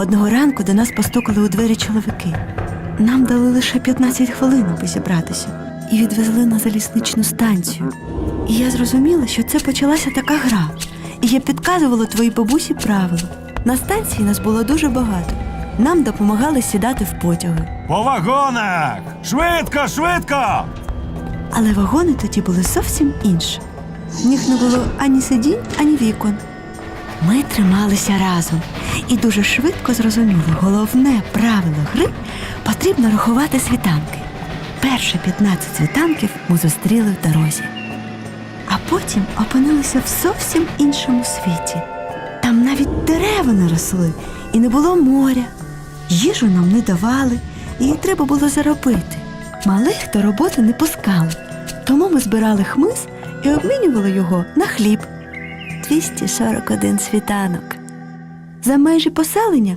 Одного ранку до нас постукали у двері чоловіки. Нам дали лише 15 хвилин, аби зібратися, і відвезли на залізничну станцію. І я зрозуміла, що це почалася така гра. І я підказувала твоїй бабусі правила. На станції нас було дуже багато. Нам допомагали сідати в потяги. По вагонах! Швидко, швидко! Але вагони тоді були зовсім інші. В них не було ані сидінь, ані вікон. Ми трималися разом і дуже швидко зрозуміли, головне правило гри потрібно рахувати світанки. Перші 15 світанків ми зустріли в дорозі, а потім опинилися в зовсім іншому світі. Там навіть дерева не росли, і не було моря. Їжу нам не давали, її треба було заробити. Малих до роботи не пускали, тому ми збирали хмиз і обмінювали його на хліб. 241 світанок. За межі поселення